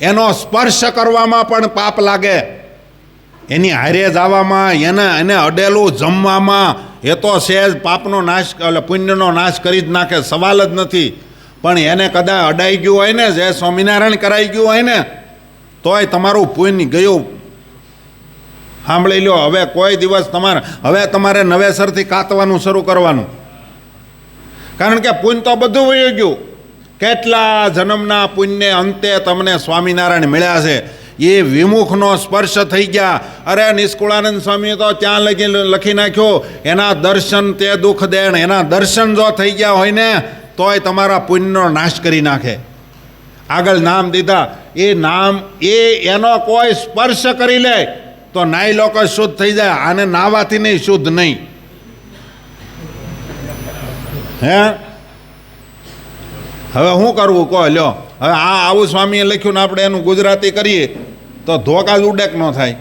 એનો સ્પર્શ કરવામાં પણ પાપ લાગે. એની હારે જવામાં, એને એને અડેલું જમવામાં, એ તો સહેજ પાપનો નાશ, એટલે પુણ્યનો નાશ કરી જ નાખે, સવાલ જ નથી. પણ એને કદાચ અડાઈ ગયું હોય ને, જે સ્વામિનારાયણ કરાઈ ગયું હોય ને, તોય તમારું પુણ્ય ગયું. સાંભળી લ્યો, હવે કોઈ દિવસ તમારે હવે તમારે નવેસરથી કાતવાનું શરૂ કરવાનું. કારણ કે પુણ્ય તો બધું વયું ગયું. કેટલા જન્મના પુણ્ય અંતે તમને સ્વામિનારાયણ મળ્યા છે? એ વિમુખનો સ્પર્શ થઈ ગયા. અરે નિષ્કુળાનંદ સ્વામીએ તો ત્યાં લખી લખી નાખ્યો, એના દર્શન તે દુઃખ દેણ, એના દર્શન જો થઈ ગયા હોય ને, તોય તમારા પુણ્યનો નાશ કરી નાખે. આગળ નામ દીધા. એ નામ, એ એનો કોઈ સ્પર્શ કરી લે, તો નાઈ લોકો શુદ્ધ થઈ જાય, આને નાવાથી નહીં શુદ્ધ નહીં. હે? હવે શું કરવું? કહો, લ્યો. હવે આ આવું સ્વામીએ લખ્યું ને આપણે એનું ગુજરાતી કરીએ, તો ધોકા જ ઉડેક ન થાય.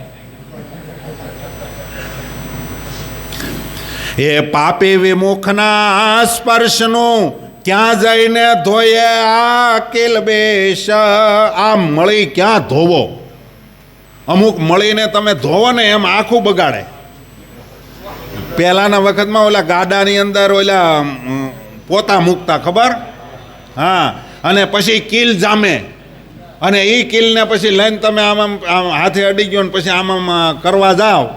એ પાપી વિમુખના સ્પર્શનું ક્યાં જઈને ધોયે આ કિલબેશ? આ મળી ક્યાં ધોવો? અમુક મળીને તમે ધોવો ને એમ આખું બગાડે. પહેલાંના વખતમાં ઓલા ગાડાની અંદર ઓલા પોતા મૂકતા, ખબર? હા, અને પછી કિલ જામે. અને એ કિલને પછી લઈને તમે આમ આમ આમ હાથે અડી ગયો ને પછી આમ આમ કરવા જાઓ.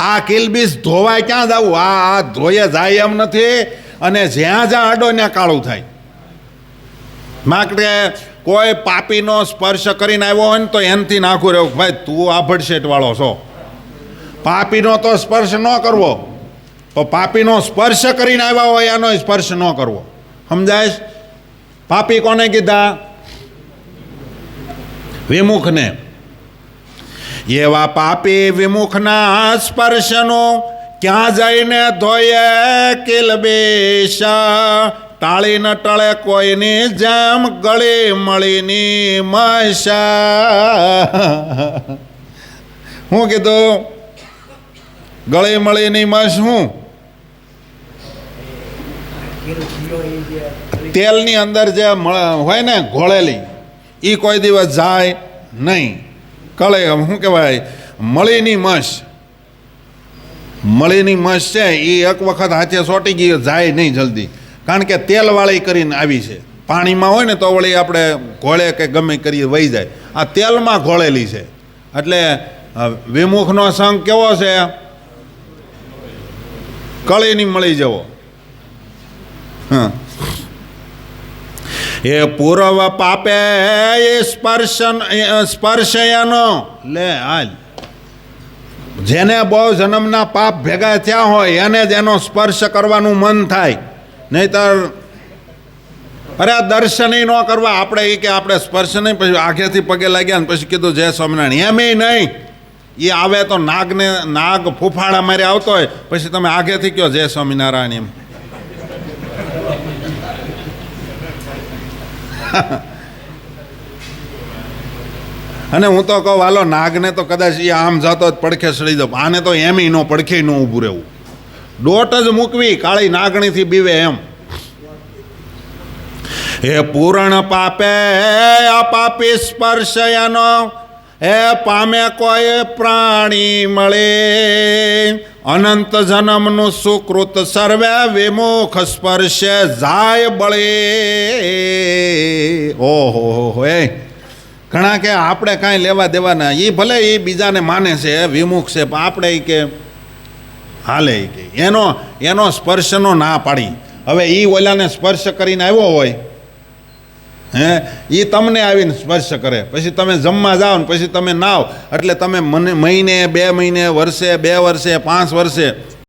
આ કિલબીસ ધોવાય ક્યાં જવું? આ આ ધોયે જાય એમ નથી. અને જ્યાં જ્યાં અડો ત્યાં કાળું થાય. માટે કોઈ પાપીનો સ્પર્શ કરીને આવ્યો હોય ને તો એનથી નાખું રહ્યો ભાઈ તું આ વાળો છો. પાપીનો તો સ્પર્શ ન કરવો. તો પાપીનો સ્પર્શ કરીને આવ્યા હોય એનો સ્પર્શ ન કરવો. સમજાય પાપી કોને કીધા? વિમુખને. એવા પાપી વિમુખના સ્પર્શનો ક્યાં જઈને ધોયે કિલબેશ ટાળી ન ટળે કોઈની જેમ ગળી મળીની મશા હું કીધું, ગળી મળીની મશ હું? તેલની અંદર જે હોય ને ઘોળેલી એ કોઈ દિવસ જાય નહીં. કળે શું કહેવાય? મળીની મશ મળીની મશ છે એ એક વખત હાથે સોટી ગઈ, જાય નહીં જલ્દી. કારણ કે તેલવાળી કરીને આવી છે. પાણીમાં હોય ને તો વળી આપણે ઘોળે કે ગમે કરીએ, વહી જાય. આ તેલમાં ઘોળેલી છે. એટલે વિમુખનો સંઘ કેવો છે? કળીની મળી જવો. એ પૂર્વ પાપે એ સ્પર્શન સ્પર્શયનો. લે, હાલ. જેને બહુ જન્મના પાપ ભેગા થયા હોય, એને જ એનો સ્પર્શ કરવાનું મન થાય. નહીતર, અરે આ દર્શનય ન કરવા. આપણે એ કે આપણે સ્પર્શ નહીં, પછી આંખેથી પગે લાગ્યા ને પછી કીધું, જય સ્વામિનારાયણ. એમ નહીં. એ આવે તો નાગને, નાગ ફૂફાળા મારે આવતો હોય, પછી તમે આગેથી કહો, જય સ્વામિનારાયણ એમ. અને હું તો કહું, હાલો, નાગને તો કદાચ એ આમ જતો જ પડખે સડી દો. આને તો એમ નો પડખે ન ઊભું રહેવું. દોટ જ મૂકવી, કાળી નાગણીથી બીવે એમ. હે પૂરણ પાપે અપાપી સ્પર્શયનો હે પામે કોઈ પ્રાણી મળે. અનંત જન્મનું સુકૃત સર્વે વિમુખ સ્પર્શે જાય બળે. ઓહો, હો એ ઘણા કે આપણે કાંઈ લેવા દેવાના એ ભલે એ બીજાને માને છે વિમુખ છે, પણ આપણે કે હાલે કે. એનો એનો સ્પર્શનો ના પાડી. હવે એ ઓલાને સ્પર્શ કરીને આવ્યો હોય હે? એ તમને આવીને સ્પર્શ કરે. પછી તમે જમવા જાઓ ને પછી તમે નાવ એટલે તમે મને મહિને, બે મહિને, વર્ષે, બે વર્ષે, પાંચ વર્ષે